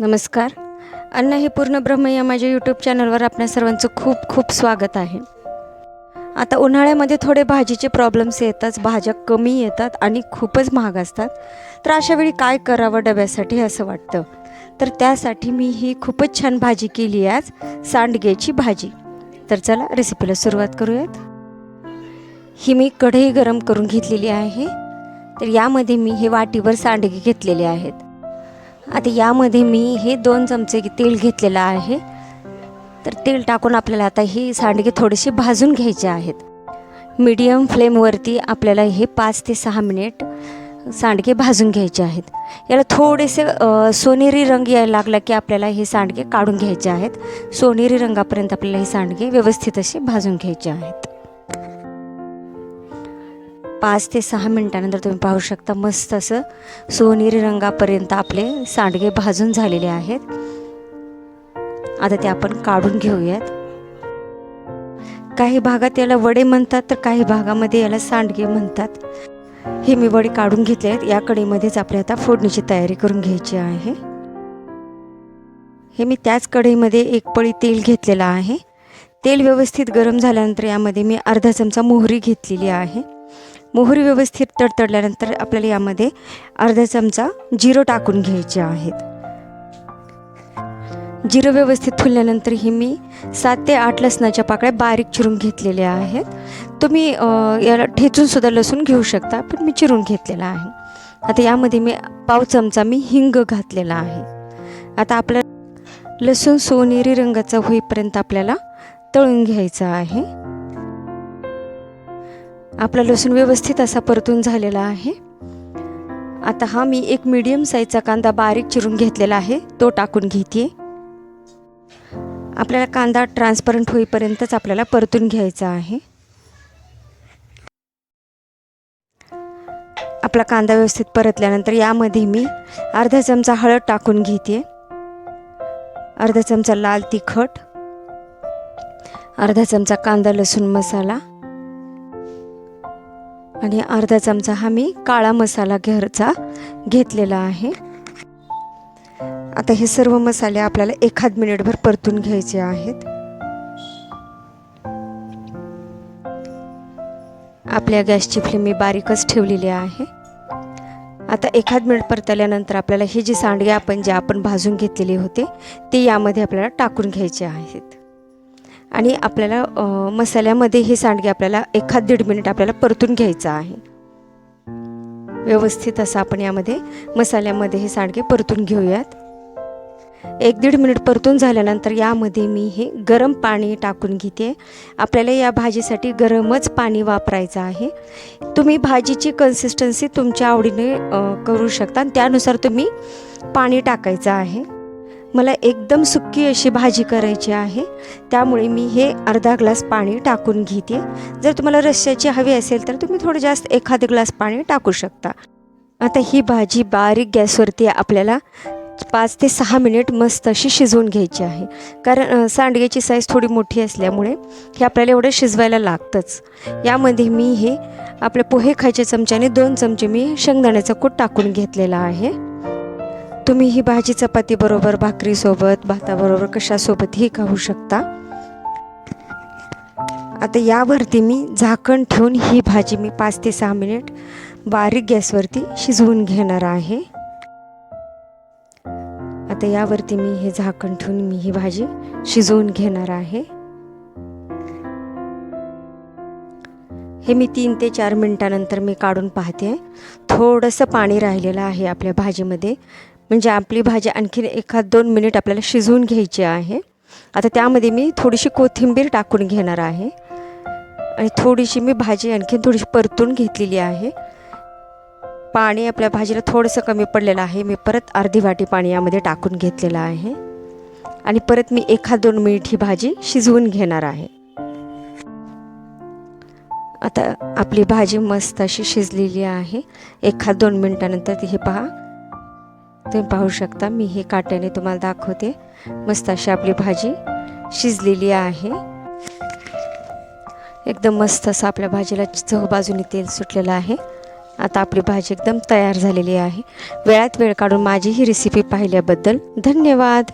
नमस्कार. अन्न हे पूर्ण ब्रह्म या माझ्या यूट्यूब चॅनलवर आपल्या सर्वांचं खूप खूप स्वागत आहे. आता उन्हाळ्यामध्ये थोडे भाजीचे प्रॉब्लेम्स येतात भाज्या कमी येतात आणि खूपच महाग असतात. तर अशा वेळी काय करावं डब्यासाठी असं वाटतं? तर त्यासाठी मी ही खूपच छान भाजी केली आज सांडगेची भाजी. तर चला रेसिपीला सुरुवात करूयात. ही मी कढई गरम करून घेतलेली आहे. तर यामध्ये मी हे वाटीवर सांडगे घेतलेले आहेत. आता यामध्ये मी हे दोन चमचे तेल घेतलेलं आहे. तर तेल टाकून आपल्याला आता हे सांडगे थोडेसे भाजून घ्यायचे आहेत. मीडियम फ्लेमवरती आपल्याला हे पाच ते सहा मिनिट सांडगे भाजून घ्यायचे आहेत. याला थोडेसे सोनेरी रंग यायला लागला की आपल्याला हे सांडगे काढून घ्यायचे आहेत. सोनेरी रंगापर्यंत आपल्याला हे सांडगे व्यवस्थित असे भाजून घ्यायचे आहेत. पाच ते सहा मिनटानंतर तुम्ही पाहू शकता मस्त असं सोनेरी रंगापर्यंत आपले सांडगे भाजून झालेले आहेत. आता ते आपण काढून घेऊयात. काही भागात याला वडे म्हणतात तर काही भागामध्ये याला सांडगे म्हणतात. हे मी वडे काढून घेतले आहेत. या कढईमध्येच आपल्या आता फोडणीची तयारी करून घ्यायची आहे. हे मी त्याच कढईमध्ये एक पळी तेल घेतलेलं आहे. तेल व्यवस्थित गरम झाल्यानंतर यामध्ये मी अर्धा चमचा मोहरी घेतलेली आहे. मोहरी व्यवस्थित तडतडल्यानंतर आपल्याला यामध्ये अर्धा चमचा जिरं टाकून घ्यायचे आहेत. जिरं व्यवस्थित फुलल्यानंतर ही मी सात ते आठ लसणाच्या पाकळ्या बारीक चिरून घेतलेल्या आहेत. तुम्ही याला ठेचूनसुद्धा लसूण घेऊ शकता पण मी चिरून घेतलेला आहे. आता यामध्ये मी पाव चमचा मी हिंग घातलेला आहे. आता आपल्या लसूण सोनेरी रंगाचा होईपर्यंत आपल्याला तळून घ्यायचा आहे. आपला लसूण व्यवस्थित असा परतून झालेला आहे. आता हा मी एक मीडियम साईजचा कांदा बारीक चिरून घेतलेला आहे. तो टाकून घेते. आपल्याला कांदा ट्रान्सपरंट होईपर्यंतच आपल्याला परतून घ्यायचा आहे. आपला कांदा व्यवस्थित परतल्यानंतर यामध्ये मी अर्धा चमचा हळद टाकून घेते. अर्धा चमचा लाल तिखट. अर्धा चमचा कांदा लसूण मसाला. आणि अर्धा चमचा हा मी काळा मसाला घरचा घेतलेला आहे. आता हे सर्व मसाले आपल्याला एखाद मिनिटभर परतून घ्यायचे आहेत. आपल्या गॅसची फ्लेम मी बारीकच ठेवलेली आहे. आता एखाद मिनिट परतल्यानंतर आपल्याला ही जी सांडगे आपण जे आपण भाजून घेतलेली होते ते यामध्ये आपल्याला टाकून घ्यायचे आहेत. आणि आपल्याला मसाल्यामध्ये हे सांडगे आपल्याला एखाद दीड मिनिट आपल्याला परतून घ्यायचं आहे. व्यवस्थित असं आपण यामध्ये मसाल्यामध्ये हे सांडगे परतून घेऊयात. एक दीड मिनिट परतून झाल्यानंतर यामध्ये मी हे गरम पाणी टाकून घेते. आपल्याला या भाजीसाठी गरमच पाणी वापरायचं आहे. तुम्ही भाजीची कन्सिस्टन्सी तुमच्या आवडीने करू शकता आणि त्यानुसार तुम्ही पाणी टाकायचं आहे. मला एकदम सुक्की अशी भाजी करायची आहे. त्यामुळे मी हे अर्धा ग्लास पाणी टाकून घेते. जर तुम्हाला रश्श्याची हवी असेल तर तुम्ही थोडं जास्त एखाद ग्लास पाणी टाकू शकता. आता ही भाजी बारीक गॅसवरती आपल्याला पाच ते सहा मिनिट मस्त अशी शिजवून घ्यायची आहे. कारण सांडग्याची साईज थोडी मोठी असल्यामुळे हे आपल्याला एवढं शिजवायला लागतंच. यामध्ये मी हे आपल्या पोहे खायच्या चमच्याने दोन चमचे मी शेंगदाण्याचा कूट टाकून घेतलेला आहे. तुम्ही ही भाजी चपातीबरोबर भाकरीसोबत भाताबरोबर कशासोबतही खाऊ शकता? आता यावरती मी झाकण ठेवून ही भाजी मी पाच ते सहा मिनिट बारीक गॅसवरती शिजवून घेणार आहे. आता यावरती मी हे झाकण ठेवून मी ही भाजी शिजवून घेणार आहे. हे मी तीन ते चार मिनटानंतर मी काढून पाहते. थोडंसं पाणी राहिलेलं आहे आपल्या भाजीमध्ये. म्हणजे आपली भाजी आणखीन एखाद दोन मिनिट आपल्याला शिजवून घ्यायची आहे. आता त्यामध्ये मी थोडीशी कोथिंबीर टाकून घेणार आहे. आणि थोडीशी मी भाजी आणखीन थोडीशी परतून घेतलेली आहे. पाणी आपल्या भाजीला थोडंसं कमी पडलेलं आहे. मी परत अर्धी वाटी पाणी यामध्ये टाकून घेतलेलं आहे. आणि परत मी एखाद दोन मिनिट ही भाजी शिजवून घेणार आहे. आता आपली भाजी मस्त अशी शिजलेली आहे. एखाद दोन मिनटानंतर ती हे पहा. तुम्ही पाहू शकता मी हे काट्याने तुम्हाला दाखवते. मस्त अशी आपली भाजी शिजलेली आहे. एकदम मस्त असं आपल्या भाजीला चहू बाजूने तेल सुटलेलं आहे. आता आपली भाजी एकदम तयार झालेली आहे. वेळात वेळ काढून माझी ही रेसिपी पाहिल्याबद्दल धन्यवाद.